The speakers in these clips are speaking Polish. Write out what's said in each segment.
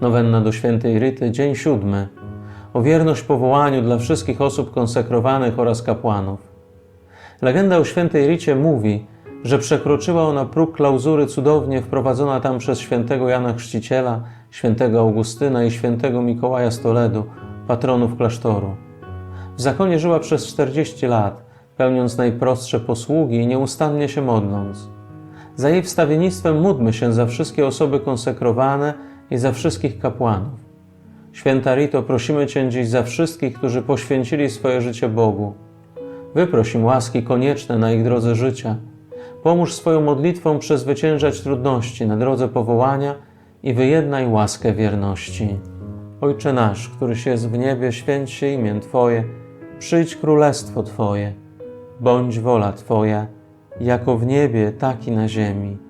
Nowenna do świętej Ryty, dzień siódmy. O wierność powołaniu dla wszystkich osób konsekrowanych oraz kapłanów. Legenda o świętej Ricie mówi, że przekroczyła ona próg klauzury cudownie wprowadzona tam przez świętego Jana Chrzciciela, świętego Augustyna i świętego Mikołaja z Toledu, patronów klasztoru. W zakonie żyła przez 40 lat, pełniąc najprostsze posługi i nieustannie się modląc. Za jej wstawiennictwem módlmy się za wszystkie osoby konsekrowane i za wszystkich kapłanów. Święta Rito, prosimy Cię dziś za wszystkich, którzy poświęcili swoje życie Bogu. Wyproś im łaski konieczne na ich drodze życia. Pomóż swoją modlitwą przezwyciężać trudności na drodze powołania i wyjednaj łaskę wierności. Ojcze nasz, któryś jest w niebie, święć się imię Twoje, przyjdź królestwo Twoje, bądź wola Twoja, jako w niebie, tak i na ziemi.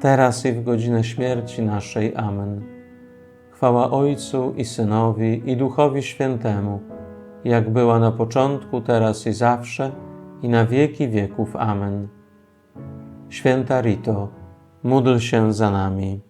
teraz i w godzinę śmierci naszej. Amen. Chwała Ojcu i Synowi i Duchowi Świętemu, jak była na początku, teraz i zawsze, i na wieki wieków. Amen. Święta Rito, módl się za nami.